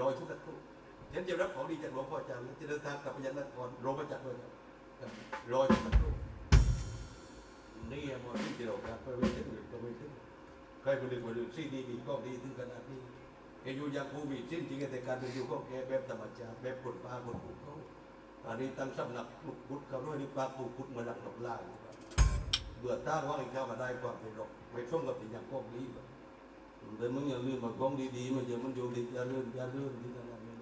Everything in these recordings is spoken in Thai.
รอชุดสักครู่ฉันจะรับของดีจากหลวงพ่ออาจารย์จะเดินทางกลับไปยังนครโรมาจักด้วยรับรอชุดสักครู่นี่มดที่เราการไปไม่ถึงหรือก็ไม่ถึงใครคนหนึ่งคนหนึ่งซีดีมีกล้องดีถึงขนาดนี้แกอยู่ยังภูมิสิ้นจริงแต่การเป็นอยู่ของแกแบบธรรมชาติแบบกดปลากดปุกเขาอันนี้ตั้งสำนักปลุกพุทธเขาด้วยนี่ปลาปลุกพุทธมือนหลักดอกล่างเบื่อต้าว่าไอ้ข้ามาได้ความเป็นหรอกไม่ช่วงกับสิ่งอย่างกล้องนี้แบบ แต่มึงอย่าลืมมากองดีๆมันจะมันอยู่ติดอย่าลืมอย่าลืมที่นั่นนั่นนี่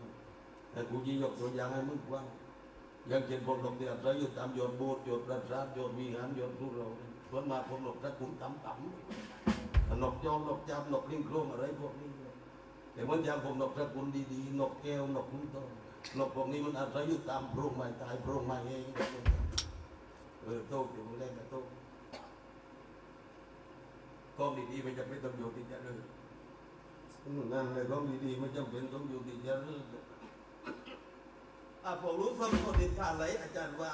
แต่กูจะยกตัวอย่างให้มึงฟังอย่างเช่นผมหลบเดียดไรอยู่ตามโยนโบสถ์โยนประสาทโยนมีงานโยนทุเราส่วนมากผมหลบตะกุนต่ำต่ำนกจอมนกจามนกลิงโครงอะไรพวกนี้แต่มันอย่างผมหนกตะกุนดีๆหนกแก้วหนกคุ้มโตนหนกพวกนี้มันอาศัยอยู่ตามโพรงไม้ตายโพรงไม้เองเออโตเดี๋ยวมึงเล่นกับโต กองดีๆมันจะไม่ต้องอยู่ที่จะเลยนั่นเลยของดีๆไม่จำเป็นต้องอยู่ที่จะเรื่องอะผมรู้ฟังคนดินทาไหลอาจารย์ว่า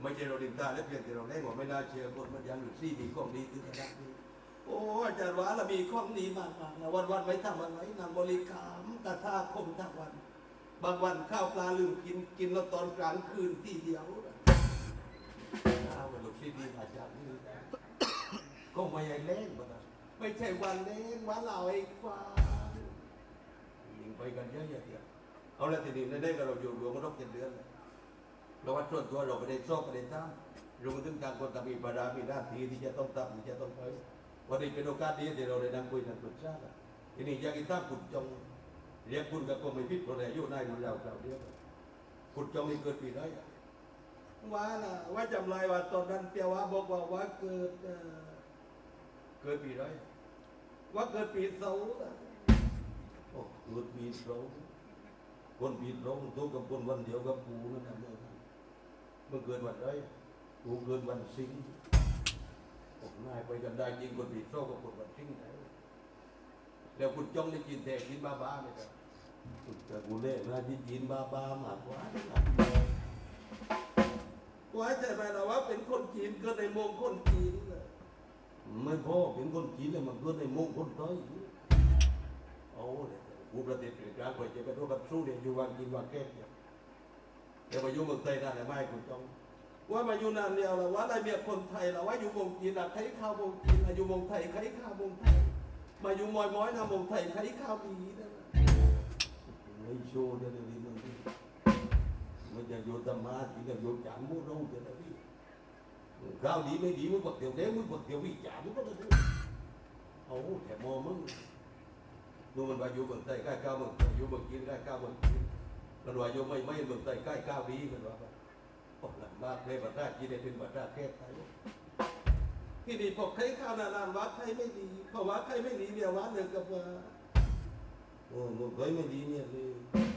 ไม่ใช่เราดินทาและเพียงแต่เราแน่ว่าไม่น่าเชื่อคนมันยังอยู่ซี่มีของดีถึงขนาดนี้โอ้อาจารย์ว่าเรามีของดีมากมายวันวันๆไม่ทำอะไรนำบริขารกระทาคมทั้งวัน บางวันข้าวปลาลืมกินกินแล้วตอนกลางคืนที่เดียวข้าวลูกซี่ดีอาจารย์นี่ ก็ไม่ใช่เล่นมานะไม่ใช่วันเล่นวันเหล่าไอ้ควายิงไปกันเยอะแยะเดียวเอาละทีนี้ได้กับเราอยู่รวมกันรบเจ็ดเดือนเลยเราวัดส่วนตัวเราประเด็นซอกประเด็นท่ามรวมถึงการคนทำมีบารามีหน้าที่ที่จะต้องทำที่จะต้องไปวันนี้เป็นโอกาสดีที่เราได้นั่งคุยนั่งปรึกษากันทีนี้อยากกินท่าขุดจงเรียกคุณกับก็ไม่พิษเราได้อายุนายมันเราเราเดียวกันขุดจงนี่เกิดปีไหนอะว่าน่ะว่าจำไรว่าตอนนั้นเปียว่าบอกว่าว่าเกิด เกิดปีไรว่าเกิดปีเสาร์โอ้เกิดปีเสาร์คนปีเสาร์ตัวกับคนวันเดียวกับกูนั่นนะเมื่อเมื่อเกิดวันไรกูเกิดวันสิงห์โอ้นายไปกันได้จริงคนปีเสาร์กับคนวันสิงห์ไหนแล้วคุณจ้องในจีนแต่จีนบ้าบ้าไหมครับแต่กูเล่นนะที่จีนบ้าบ้ามากกว่าว่าใจไหมล่ะว่าเป็นคนจีนเกิดในเมองคนจีนเลย ไม่พอเป็นคนจีนเลยมันเกิดในมงคนไทยเอาเลยกูประเทศกลางไปจะไปรู้กับสู้เนี่ยอยู่วันกินวันแก้เนี่ยแต่มาอยู่เมืองไทยนั่นแหละไม่คุณต้องว่ามาอยู่นานเดียวแล้วว่าได้เมียคนไทยแล้วว่าอยู่เมองจีนอะใครข้าวเมองจีนอะอยู่เมองไทยใครข้าวเมองไทย มาอยู่มอยม้อยนะเมองไทยใครข้าวดีนะไม่โชว์เดี๋ยวนี้มึงนี่มันจะอยู่ธรรมะที่จะอยู่จานมูรู้เดี๋ยวนี้ ข้าวดีไม่ดีมึงบักเดียวเด้มึงบักเดียววิจารณ์มึงก็ได้เอาแต่มอมึงดูมันว่ายู่เมืองใต้ใกล้ก้าวเมืองอยู่เมืองจีนใกล้ก้าวเมืองจีนมันวาอยู่ไม่ไม่เมืองใต้ใกล้ก้าวดีมันว่าโอ้ลำบากเลยประเทศจีนเป็นประเทศแค่ไทยที่นี่พอใครข้าวนานๆวัดไทยไม่ดีเพราะวัดไทยไม่ดีเดียววัดหนึ่งกับว่าโอ้มึงเคยไม่ดีเนี่ยเลย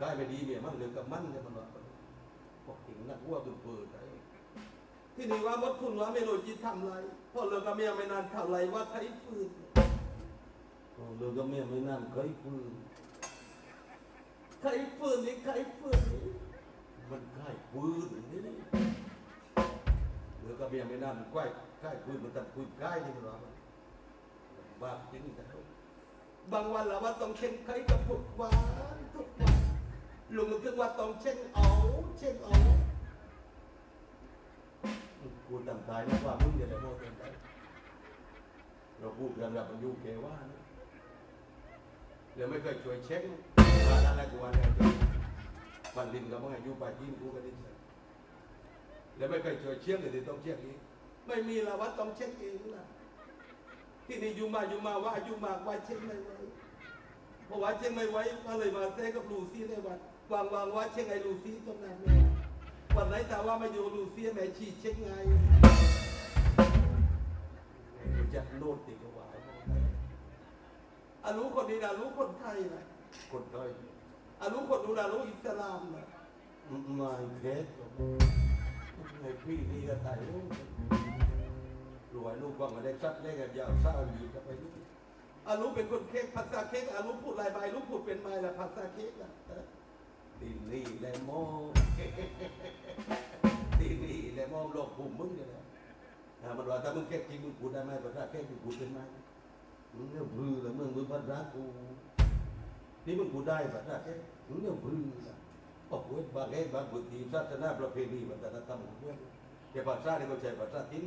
กายไม่ดีเมียมันเหลือกับมันเนี่ยมันว่าบอกถึงนักว่าตุนเปิดไอ้ที่นี่ว่ามดคุณว่าไม่รู้จิตทำไรพอเลิกกับเมียไม่นานเท่าไรว่าใครฟื้นพอเลิกกับเมียไม่นานใครฟื้นใครฟื้นนี่ใครฟื้นนี่มันใกล้ฟื้นนี่เลิกกับเมียไม่นานใกล้ใกล้ฟื้นมันตัดฟื้นใกล้นี่มันว่าบาปจริงแต่บางวันเราว่าต้องเช่นใครกับทุกวันทุกวัน ลุงมันคือว่าต้องเช่นเอาเช่นเอากูตั้งตายนะว่ามึงอย่าได้โมเต็มไปเราพูดกันแบบมันยู่เกว่าเดี๋ยวไม่เคยช่วยเช็คมาด้านแรกกูว่าเนี่ยมันลินกับมึงอายุป่าจีนกูก็ดิ้นแล้วไม่เคยช่วยเช็คเลยต้องเช็คอีกไม่มีละว่าต้องเช็คเองนะที่นี่อยู่มาอยู่มาว่าอยู่มากว่าเช็คไม่ไหวเพราะว่าเชียงไม่ไว้ก็เลยมาแซกับลูซี่ในวัด วางวางว่าเชียงไงลูซี่ตรงนั้นแม่วันไหนแต่ว่ามาอยู่ลูซี่แม่ชีเชียงไงจะโน่นติดกับว่าอารู้คนนี้นะรู้คนไทยนะคนไทยอารู้คนนู้นนะรู้อิสลามนะไม่เคสไอ้พี่นี่ก็ตายลูกรวยลูกว่ามาได้ซัดได้กันยาวเศร้าอยู่จะไปนี่อารู้เป็นคนเค้กภาษาเค้กอารู้พูดลายใบรู้พูดเป็นไม้ละภาษาเค้กอะ ดีนี่แหละโมดีนี่แหละโมโลกภูมิมึงเนี่ยแหละอ่ามันว่าถ้ามึงแค่จริงมึงพูดได้ไหมภาษาแค่มึงพูดเป็นไหมมึงเนี่ยบลือแล้วมึงมึงภาษากูนี่มึงพูดได้ภาษาแค่มึงเนี่ยบลือละโอ้โหบางแห่งบางพื้นที่ศาสนาประเพณีวัฒนธรรมของเพื่อนแต่ภาษาเนี่ยเขาใช้ภาษาทิ้น